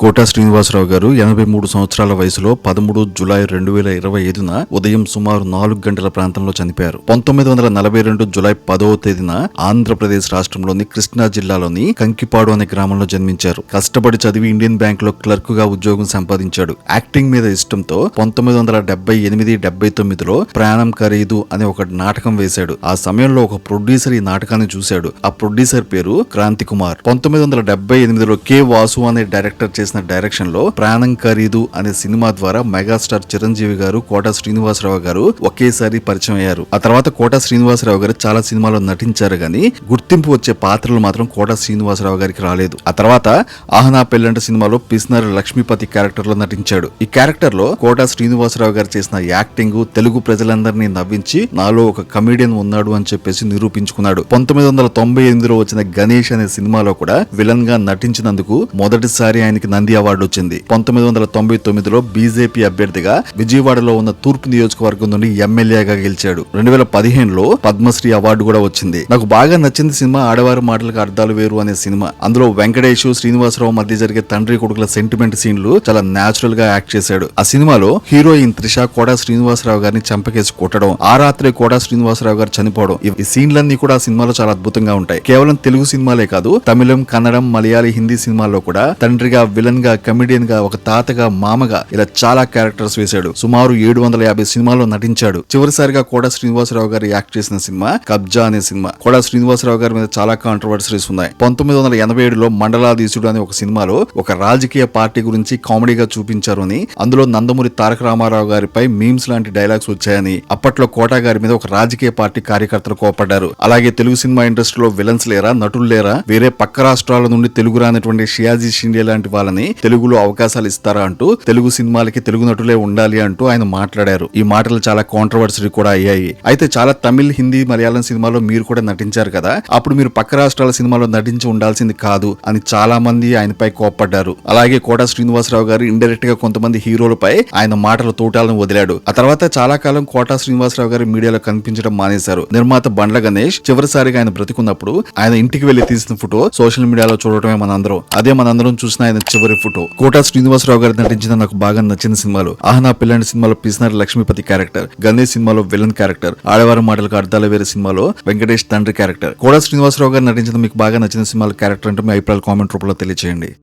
Quota Srinivasarao గారు ఎనభై మూడు సంవత్సరాల వయసులో పదమూడు జులై రెండు వేల ఇరవై ఐదున ఉదయం సుమారు నాలుగు గంటల ప్రాంతంలో చనిపోయారు. పంతొమ్మిది వందల నలభై రెండు జులై పదవ తేదీన ఆంధ్రప్రదేశ్ రాష్ట్రంలోని కృష్ణా జిల్లాలోని కంకిపాడు అనే గ్రామంలో జన్మించారు. కష్టపడి చదివి ఇండియన్ బ్యాంక్లో క్లర్క్గా ఉద్యోగం సంపాదించాడు. యాక్టింగ్ మీద ఇష్టంతో పంతొమ్మిది వందల డెబ్బై ఎనిమిది డెబ్బై తొమ్మిదిలో ప్రయాణం ఖరీదు అనే ఒక నాటకం వేశాడు. ఆ సమయంలో ఒక ప్రొడ్యూసర్ ఈ నాటకాన్ని చూశాడు. ఆ ప్రొడ్యూసర్ పేరు క్రాంతి కుమార్ పంతొమ్మిది వందల డెబ్బై ఎనిమిదిలో కె వాసు అనే డైరెక్టర్ చేసిన డైరెక్షన్లో ప్రాణం ఖరీదు అనే సినిమా ద్వారా మెగాస్టార్ చిరంజీవి గారు కోట శ్రీనివాసరావు గారు ఒకేసారి పరిచయం అయ్యారు. ఆ తర్వాత కోట శ్రీనివాసరావు గారు చాలా సినిమాల్లో నటించారు కానీ గుర్తింపు వచ్చే పాత్రలు మాత్రం కోట శ్రీనివాసరావు గారికి రాలేదు. ఆ తర్వాత ఆహనా పెళ్ళంట సినిమాలో పిస్నర్ లక్ష్మీపతి క్యారెక్టర్లో నటించాడు. ఈ క్యారెక్టర్లో కోట శ్రీనివాసరావు గారు చేసిన యాక్టింగ్ తెలుగు ప్రజలందరినీ నవ్వించి నాలో ఒక కమెడియన్ ఉన్నాడు అని చెప్పేసి నిరూపించుకున్నాడు. పంతొమ్మిది వందల తొంభై ఎనిమిదిలో వచ్చిన గణేష్ అనే సినిమాలో కూడా విలన్గా నటించినందుకు మొదటిసారి ఆయనకి నంది అవార్డు వచ్చింది పంతొమ్మిది వందల తొంభై తొమ్మిదిలో బీజేపీ అభ్యర్థిగా విజయవాడలో ఉన్న తూర్పు నియోజకవర్గం నుండి ఎమ్మెల్యేగా గెలిచాడు. రెండు వేల పదిహేనులో పద్మశ్రీ అవార్డు కూడా వచ్చింది. నాకు బాగా నచ్చింది సినిమా ఆడవారి మాటలకు అర్థాలు వేరు అనే సినిమా. అందులో వెంకటేష్ శ్రీనివాసరావు మధ్య జరిగే తండ్రి కొడుకుల సెంటిమెంట్ సీన్లు చాలా నేచురల్గా యాక్ట్ చేశాడు. ఆ సినిమాలో హీరోయిన్ త్రిష కోడా శ్రీనివాసరావు గారిని చంపకేసి కొట్టడం ఆ రాత్రి కోడా శ్రీనివాసరావు గారు చనిపోవడం ఈ- సీన్లన్నీ కూడా సినిమాలో చాలా అద్భుతంగా ఉంటాయి. కేవలం తెలుగు సినిమాలే కాదు తమిళం కన్నడం మలయాళీ హిందీ సినిమాల్లో కూడా తండ్రిగా విలన్ గా కమెడియన్గా ఒక తాతగా మామగా ఇలా చాలా క్యారెక్టర్స్ వేశాడు. సుమారు ఏడు వందల యాభై సినిమాల్లో నటించాడు. చివరిసారిగా కోడా శ్రీనివాసరావు గారు యాక్ట్ చేసిన సినిమా కబ్జా అనే సినిమా. కోడా శ్రీనివాసరావు గారి మీద చాలా కాంట్రవర్సరీస్ ఉన్నాయి. పంతొమ్మిది వందల ఎనభై ఏడులో మండలాధీశుడు అనే ఒక సినిమాలో ఒక రాజకీయ పార్టీ గురించి కామెడీగా చూపించారు అని అందులో నందమూరి తారక రామారావు గారిపై మీమ్స్ లాంటి డైలాగ్స్ వచ్చాయని అప్పట్లో కోటా గారి మీద ఒక రాజకీయ పార్టీ కార్యకర్తలు కోపడ్డారు. అలాగే తెలుగు సినిమా ఇండస్ట్రీలో విలన్స్ లేరా నటులు లేరా వేరే పక్క రాష్ట్రాల నుండి తెలుగు రానటువంటి షియాజీ షిండే లాంటి వాళ్ళని తెలుగులో అవకాశాలు ఇస్తారా అంటూ తెలుగు సినిమాలకి తెలుగు నటులే ఉండాలి అంటూ ఆయన మాట్లాడారు. ఈ మాటలు చాలా కాంట్రవర్సరీ కూడా అయ్యాయి. అయితే చాలా తమిళ్ హిందీ మలయాళం సినిమాలో మీరు కూడా నటించారు కదా? అప్పుడు మీరు పక్క రాష్ట్రాల సినిమాలో నటించి ఉండాల్సింది కాదు అని చాలా మంది ఆయనపై కోప్పడ్డారు. అలాగే కోట శ్రీనివాసరావు గారు ఇండైరెక్ట్గా కొంతమంది హీరోలపై ఆయన మాటల తోటాలను వదిలాడు. ఆ తర్వాత చాలా కాలం కోట శ్రీనివాసరావు గారు మీడియాలో కనిపించడం మానేశారు. నిర్మాత బండ్ల గణేష్ చివరిసారిగా ఆయన బ్రతికున్నప్పుడు ఆయన ఇంటికి వెళ్ళి తీసిన ఫోటో సోషల్ మీడియాలో చూడటమే మనందరం. అదే మనందరం చూసిన ఆయన చివరి ఫోటో? కోట శ్రీనివాసరావు గారు నటించిన నాకు బాగా నచ్చిన సినిమాలు ఆహనా పిల్లంటి సినిమాలో పిసినారి లక్ష్మీపతి క్యారెక్టర్ గణేష్ సినిమాలో విలన్ క్యారెక్టర్ ఆడవారి మాటలకు అర్థాల వేరే సినిమాలో వెంకటేష్ తండ్రి క్యారెక్టర్. కోట శ్రీనివాసరావు గారు నటించిన మీకు బాగా నచ్చిన సినిమాల క్యారెక్టర్ అంటే మీ అభిప్రాయాలు కామెంట్ రూపంలో తెలియజేయండి